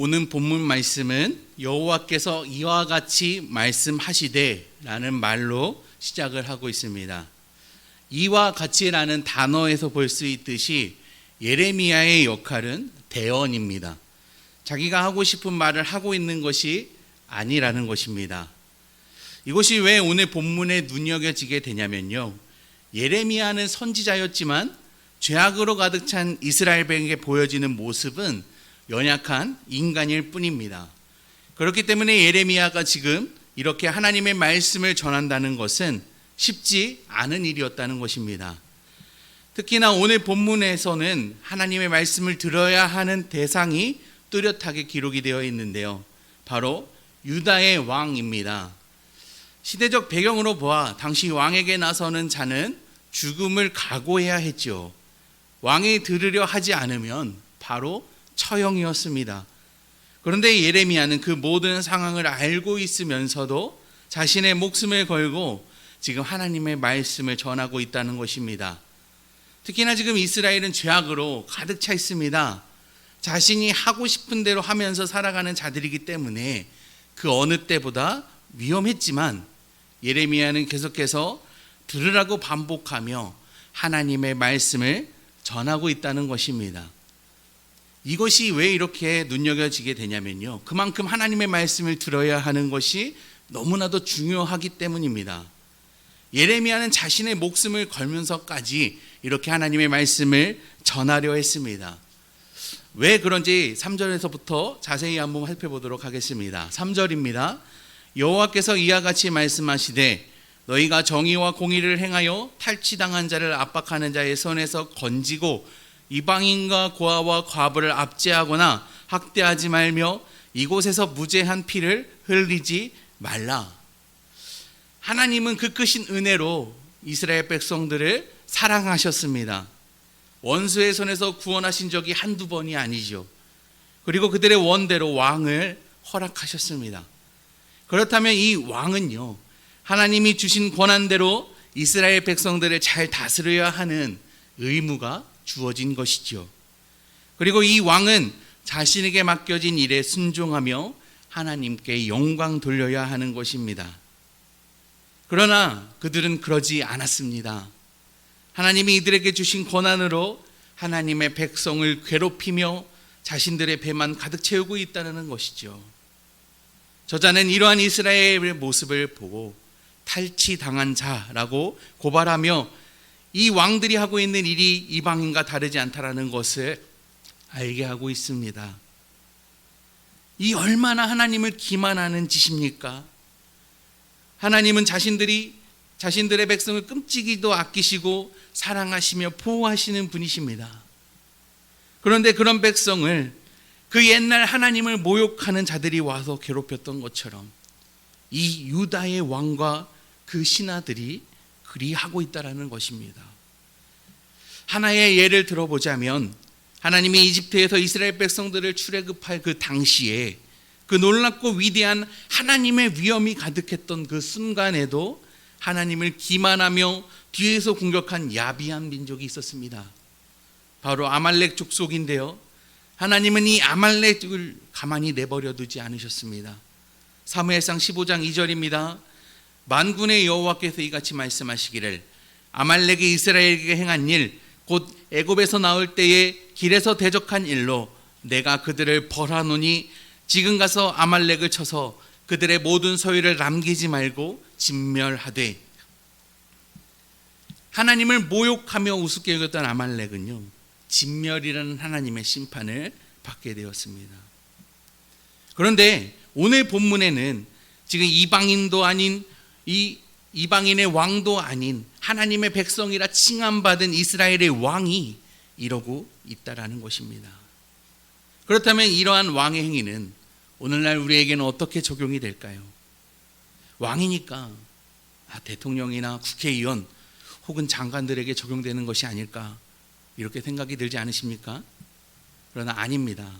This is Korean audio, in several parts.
오늘 본문 말씀은 여호와께서 이와 같이 말씀하시되라는 말로 시작을 하고 있습니다. 이와 같이라는 단어에서 볼 수 있듯이 예레미야의 역할은 대언입니다. 자기가 하고 싶은 말을 하고 있는 것이 아니라는 것입니다. 이것이 왜 오늘 본문에 눈여겨지게 되냐면요. 예레미야는 선지자였지만 죄악으로 가득 찬 이스라엘 백에게 보여지는 모습은 연약한 인간일 뿐입니다. 그렇기 때문에 예레미야가 지금 이렇게 하나님의 말씀을 전한다는 것은 쉽지 않은 일이었다는 것입니다. 특히나 오늘 본문에서는 하나님의 말씀을 들어야 하는 대상이 뚜렷하게 기록이 되어 있는데요. 바로 유다의 왕입니다. 시대적 배경으로 보아 당시 왕에게 나서는 자는 죽음을 각오해야 했죠. 왕이 들으려 하지 않으면 바로 처형이었습니다. 그런데 예레미야는 그 모든 상황을 알고 있으면서도 자신의 목숨을 걸고 지금 하나님의 말씀을 전하고 있다는 것입니다. 특히나 지금 이스라엘은 죄악으로 가득 차 있습니다. 자신이 하고 싶은 대로 하면서 살아가는 자들이기 때문에 그 어느 때보다 위험했지만 예레미야는 계속해서 들으라고 반복하며 하나님의 말씀을 전하고 있다는 것입니다. 이것이 왜 이렇게 눈여겨지게 되냐면요. 그만큼 하나님의 말씀을 들어야 하는 것이 너무나도 중요하기 때문입니다. 예레미야는 자신의 목숨을 걸면서까지 이렇게 하나님의 말씀을 전하려 했습니다. 왜 그런지 3절에서부터 자세히 한번 살펴보도록 하겠습니다. 3절입니다. 여호와께서 이와 같이 말씀하시되 너희가 정의와 공의를 행하여 탈취당한 자를 압박하는 자의 손에서 건지고 이방인과 고아와 과부를 압제하거나 학대하지 말며 이곳에서 무죄한 피를 흘리지 말라. 하나님은 그 크신 은혜로 이스라엘 백성들을 사랑하셨습니다. 원수의 손에서 구원하신 적이 한두 번이 아니죠. 그리고 그들의 원대로 왕을 허락하셨습니다. 그렇다면 이 왕은요, 하나님이 주신 권한대로 이스라엘 백성들을 잘 다스려야 하는 의무가 주어진 것이죠. 그리고 이 왕은 자신에게 맡겨진 일에 순종하며 하나님께 영광 돌려야 하는 것입니다. 그러나 그들은 그러지 않았습니다. 하나님이 이들에게 주신 권한으로 하나님의 백성을 괴롭히며 자신들의 배만 가득 채우고 있다는 것이죠. 저자는 이러한 이스라엘의 모습을 보고 탈취당한 자라고 고발하며 이 왕들이 하고 있는 일이 이방인과 다르지 않다라는 것을 알게 하고 있습니다. 이 얼마나 하나님을 기만하는 짓입니까? 하나님은 자신들이 자신들의 백성을 끔찍이도 아끼시고 사랑하시며 보호하시는 분이십니다. 그런데 그런 백성을 그 옛날 하나님을 모욕하는 자들이 와서 괴롭혔던 것처럼 이 유다의 왕과 그 신하들이 그리하고 있다라는 것입니다. 하나의 예를 들어보자면 하나님이 이집트에서 이스라엘 백성들을 출애굽할 그 당시에 그 놀랍고 위대한 하나님의 위엄이 가득했던 그 순간에도 하나님을 기만하며 뒤에서 공격한 야비한 민족이 있었습니다. 바로 아말렉 족속인데요. 하나님은 이 아말렉을 가만히 내버려 두지 않으셨습니다. 사무엘상 15장 2절입니다. 만군의 여호와께서 이같이 말씀하시기를 아말렉이 이스라엘에게 행한 일 곧 애굽에서 나올 때에 길에서 대적한 일로 내가 그들을 벌하노니 지금 가서 아말렉을 쳐서 그들의 모든 소유를 남기지 말고 진멸하되 하나님을 모욕하며 우습게 여겼던 아말렉은요 진멸이라는 하나님의 심판을 받게 되었습니다. 그런데 오늘 본문에는 지금 이방인도 아닌 이 이방인의 왕도 아닌 하나님의 백성이라 칭함받은 이스라엘의 왕이 이러고 있다라는 것입니다. 그렇다면 이러한 왕의 행위는 오늘날 우리에게는 어떻게 적용이 될까요? 왕이니까 아, 대통령이나 국회의원 혹은 장관들에게 적용되는 것이 아닐까 이렇게 생각이 들지 않으십니까? 그러나 아닙니다.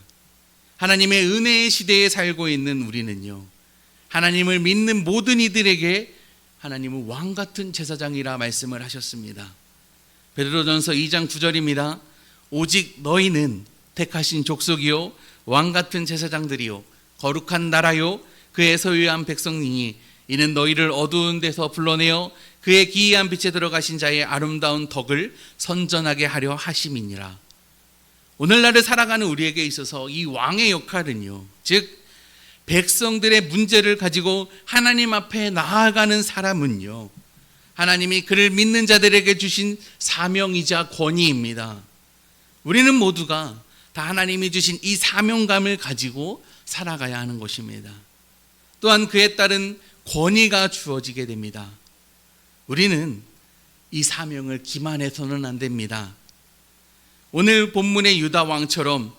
하나님의 은혜의 시대에 살고 있는 우리는요. 하나님을 믿는 모든 이들에게 하나님은 왕 같은 제사장이라 말씀을 하셨습니다. 베드로전서 2장 9절입니다. 오직 너희는 택하신 족속이요 왕 같은 제사장들이요 거룩한 나라요 그의 소유한 백성이니 이는 너희를 어두운 데서 불러내어 그의 기이한 빛에 들어가신 자의 아름다운 덕을 선전하게 하려 하심이니라. 오늘날을 살아가는 우리에게 있어서 이 왕의 역할은요. 즉 백성들의 문제를 가지고 하나님 앞에 나아가는 사람은요. 하나님이 그를 믿는 자들에게 주신 사명이자 권위입니다. 우리는 모두가 다 하나님이 주신 이 사명감을 가지고 살아가야 하는 것입니다. 또한 그에 따른 권위가 주어지게 됩니다. 우리는 이 사명을 기만해서는 안 됩니다. 오늘 본문의 유다 왕처럼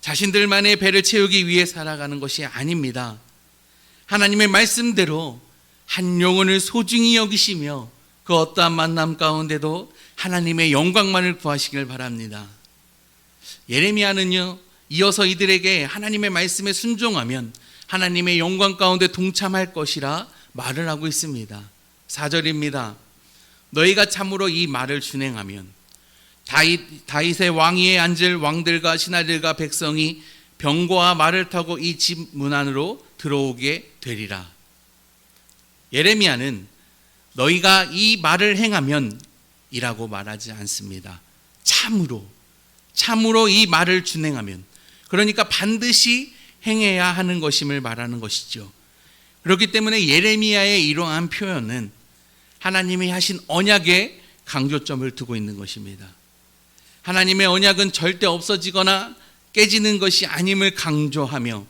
자신들만의 배를 채우기 위해 살아가는 것이 아닙니다. 하나님의 말씀대로 한 영혼을 소중히 여기시며 그 어떠한 만남 가운데도 하나님의 영광만을 구하시길 바랍니다. 예레미야는요, 이어서 이들에게 하나님의 말씀에 순종하면 하나님의 영광 가운데 동참할 것이라 말을 하고 있습니다. 4절입니다. 너희가 참으로 이 말을 준행하면 다윗, 다윗의 왕위에 앉을 왕들과 신하들과 백성이 병거와 말을 타고 이 집 문 안으로 들어오게 되리라. 예레미야는 너희가 이 말을 행하면 이라고 말하지 않습니다. 참으로 참으로 이 말을 준행하면 그러니까 반드시 행해야 하는 것임을 말하는 것이죠. 그렇기 때문에 예레미야의 이러한 표현은 하나님이 하신 언약에 강조점을 두고 있는 것입니다. 하나님의 언약은 절대 없어지거나 깨지는 것이 아님을 강조하며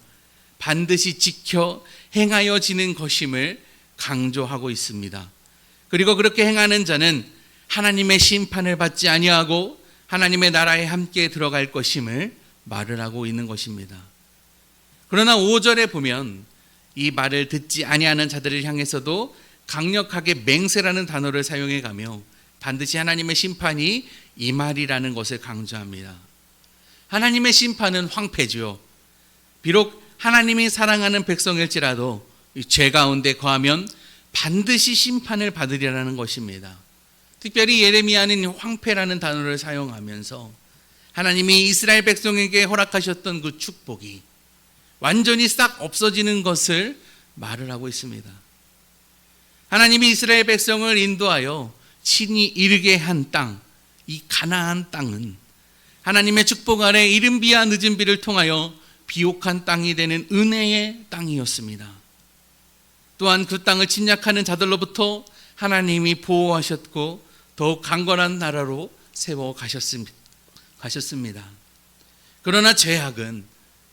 반드시 지켜 행하여지는 것임을 강조하고 있습니다. 그리고 그렇게 행하는 자는 하나님의 심판을 받지 아니하고 하나님의 나라에 함께 들어갈 것임을 말을 하고 있는 것입니다. 그러나 5절에 보면 이 말을 듣지 아니하는 자들을 향해서도 강력하게 맹세라는 단어를 사용해 가며 반드시 하나님의 심판이 이 말이라는 것을 강조합니다. 하나님의 심판은 황폐죠. 비록 하나님이 사랑하는 백성일지라도 죄 가운데 거하면 반드시 심판을 받으리라는 것입니다. 특별히 예레미야는 황폐라는 단어를 사용하면서 하나님이 이스라엘 백성에게 허락하셨던 그 축복이 완전히 싹 없어지는 것을 말을 하고 있습니다. 하나님이 이스라엘 백성을 인도하여 친히 이르게 한 땅, 이 가나안 땅은 하나님의 축복 아래 이른 비와 늦은 비를 통하여 비옥한 땅이 되는 은혜의 땅이었습니다. 또한 그 땅을 침략하는 자들로부터 하나님이 보호하셨고 더욱 강건한 나라로 세워 가셨습니다. 그러나 죄악은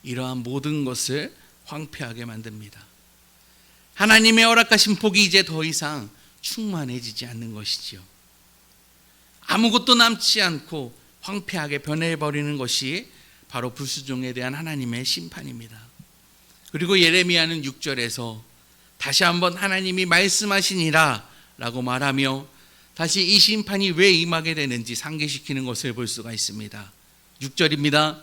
이러한 모든 것을 황폐하게 만듭니다. 하나님의 허락하신 복이 이제 더 이상 충만해지지 않는 것이지요. 아무것도 남지 않고 황폐하게 변해버리는 것이 바로 불수종에 대한 하나님의 심판입니다. 그리고 예레미야는 6절에서 다시 한번 하나님이 말씀하시니라 라고 말하며 다시 이 심판이 왜 임하게 되는지 상기시키는 것을 볼 수가 있습니다. 6절입니다.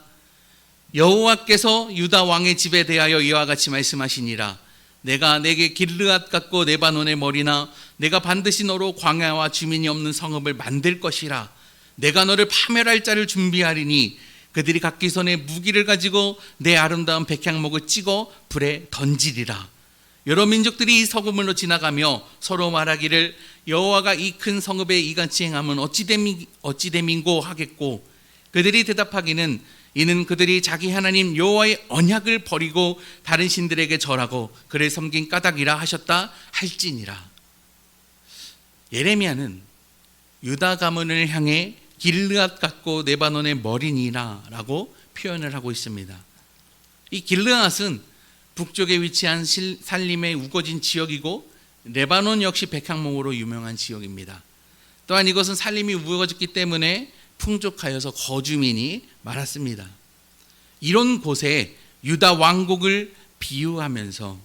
여호와께서 유다 왕의 집에 대하여 이와 같이 말씀하시니라 내가 내게 길르앗 같고 네바논의 머리나 내가 반드시 너로 광야와 주민이 없는 성읍을 만들 것이라. 내가 너를 파멸할 자를 준비하리니 그들이 각기 손에 무기를 가지고 내 아름다운 백향목을 찍어 불에 던지리라. 여러 민족들이 이 성읍으로 지나가며 서로 말하기를 여호와가 이 큰 성읍에 이같이 행함은 어찌 됨이 어찌 됨인고 하겠고 그들이 대답하기는 이는 그들이 자기 하나님 여호와의 언약을 버리고 다른 신들에게 절하고 그를 섬긴 까닭이라 하셨다 할지니라. 예레미야는 유다 가문을 향해 길르앗 같고 네바논의 머리니라라고 표현을 하고 있습니다. 이 길르앗은 북쪽에 위치한 살림의 우거진 지역이고 레바논 역시 백향목으로 유명한 지역입니다. 또한 이것은 살림이 우거졌기 때문에 풍족하여서 거주민이 많았습니다. 이런 곳에 유다 왕국을 비유하면서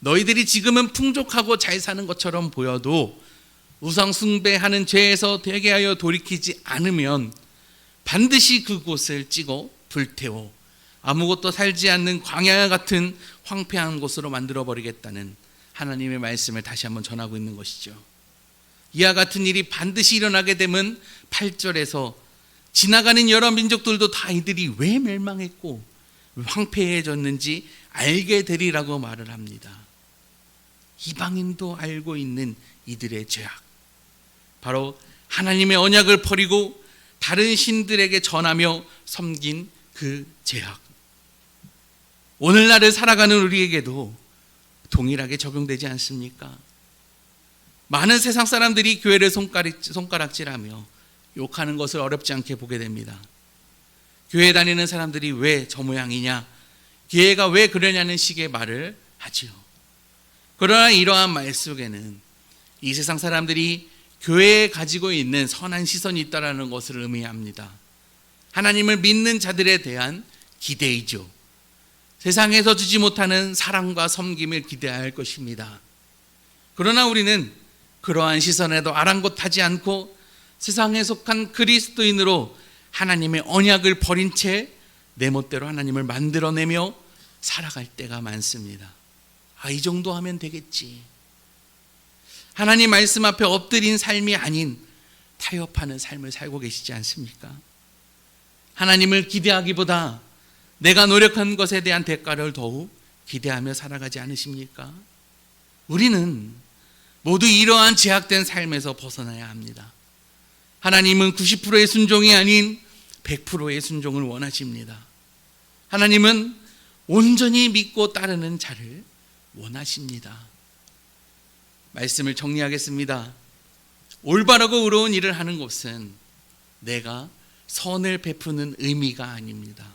너희들이 지금은 풍족하고 잘 사는 것처럼 보여도 우상 숭배하는 죄에서 되게 하여 돌이키지 않으면 반드시 그곳을 찍어 불태워 아무것도 살지 않는 광야 같은 황폐한 곳으로 만들어 버리겠다는 하나님의 말씀을 다시 한번 전하고 있는 것이죠. 이와 같은 일이 반드시 일어나게 되면 8절에서 지나가는 여러 민족들도 다 이들이 왜 멸망했고 황폐해졌는지 알게 되리라고 말을 합니다. 이방인도 알고 있는 이들의 죄악. 바로 하나님의 언약을 버리고 다른 신들에게 전하며 섬긴 그 죄악. 오늘날을 살아가는 우리에게도 동일하게 적용되지 않습니까? 많은 세상 사람들이 교회를 손가락, 손가락질하며 욕하는 것을 어렵지 않게 보게 됩니다. 교회 다니는 사람들이 왜 저 모양이냐, 교회가 왜 그러냐는 식의 말을 하지요. 그러나 이러한 말 속에는 이 세상 사람들이 교회에 가지고 있는 선한 시선이 있다라는 것을 의미합니다. 하나님을 믿는 자들에 대한 기대이죠. 세상에서 주지 못하는 사랑과 섬김을 기대할 것입니다. 그러나 우리는 그러한 시선에도 아랑곳하지 않고 세상에 속한 그리스도인으로 하나님의 언약을 버린 채 내 멋대로 하나님을 만들어내며 살아갈 때가 많습니다. 아, 이 정도 하면 되겠지. 하나님 말씀 앞에 엎드린 삶이 아닌 타협하는 삶을 살고 계시지 않습니까? 하나님을 기대하기보다 내가 노력한 것에 대한 대가를 더욱 기대하며 살아가지 않으십니까? 우리는 모두 이러한 제약된 삶에서 벗어나야 합니다. 하나님은 90%의 순종이 아닌 100%의 순종을 원하십니다. 하나님은 온전히 믿고 따르는 자를 원하십니다. 말씀을 정리하겠습니다. 올바르고 의로운 일을 하는 것은 내가 선을 베푸는 의미가 아닙니다.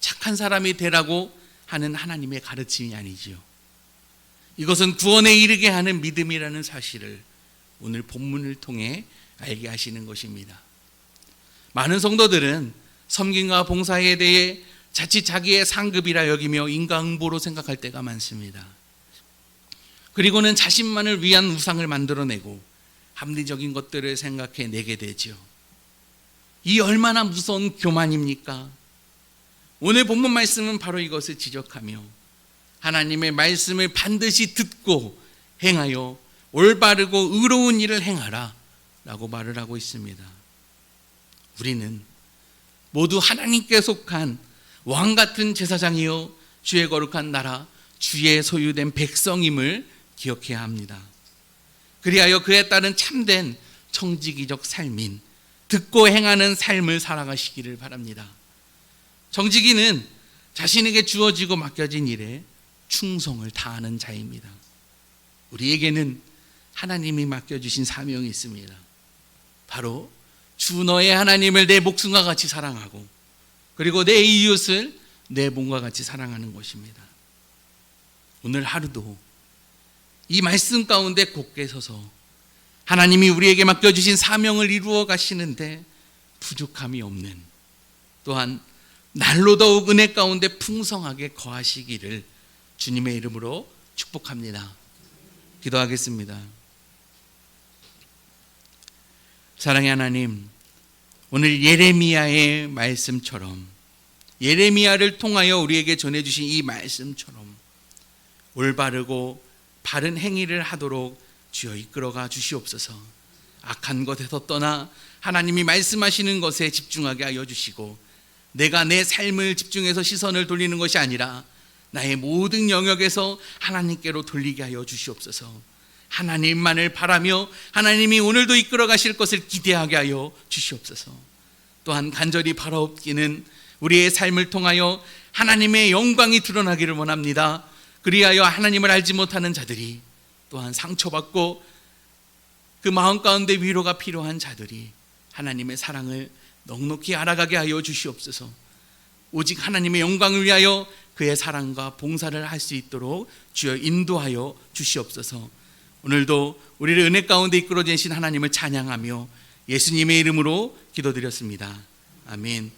착한 사람이 되라고 하는 하나님의 가르침이 아니지요. 이것은 구원에 이르게 하는 믿음이라는 사실을 오늘 본문을 통해 알게 하시는 것입니다. 많은 성도들은 섬김과 봉사에 대해 자칫 자기의 상급이라 여기며 인간응보로 생각할 때가 많습니다. 그리고는 자신만을 위한 우상을 만들어내고 합리적인 것들을 생각해 내게 되죠. 이 얼마나 무서운 교만입니까? 오늘 본문 말씀은 바로 이것을 지적하며 하나님의 말씀을 반드시 듣고 행하여 올바르고 의로운 일을 행하라 라고 말을 하고 있습니다. 우리는 모두 하나님께 속한 왕 같은 제사장이요 주의 거룩한 나라 주의 소유된 백성임을 기억해야 합니다. 그리하여 그에 따른 참된 청지기적 삶인 듣고 행하는 삶을 살아가시기를 바랍니다. 정직이는 자신에게 주어지고 맡겨진 일에 충성을 다하는 자입니다. 우리에게는 하나님이 맡겨주신 사명이 있습니다. 바로 주 너의 하나님을 내 목숨과 같이 사랑하고 그리고 내 이웃을 내 몸과 같이 사랑하는 것입니다. 오늘 하루도 이 말씀 가운데 굳게 서서 하나님이 우리에게 맡겨주신 사명을 이루어 가시는데 부족함이 없는 또한 날로 더욱 은혜 가운데 풍성하게 거하시기를 주님의 이름으로 축복합니다. 기도하겠습니다. 사랑의 하나님, 오늘 예레미야의 말씀처럼 예레미야를 통하여 우리에게 전해 주신 이 말씀처럼 올바르고 바른 행위를 하도록 주여 이끌어가 주시옵소서. 악한 것에서 떠나 하나님이 말씀하시는 것에 집중하게 하여 주시고 내가 내 삶을 집중해서 시선을 돌리는 것이 아니라 나의 모든 영역에서 하나님께로 돌리게 하여 주시옵소서. 하나님만을 바라며 하나님이 오늘도 이끌어 가실 것을 기대하게 하여 주시옵소서. 또한 간절히 바라옵기는 우리의 삶을 통하여 하나님의 영광이 드러나기를 원합니다. 그리하여 하나님을 알지 못하는 자들이 또한 상처받고 그 마음 가운데 위로가 필요한 자들이 하나님의 사랑을 넉넉히 알아가게 하여 주시옵소서. 오직 하나님의 영광을 위하여 그의 사랑과 봉사를 할 수 있도록 주여 인도하여 주시옵소서. 오늘도 우리를 은혜 가운데 이끌어 주신 하나님을 찬양하며 예수님의 이름으로 기도드렸습니다. 아멘.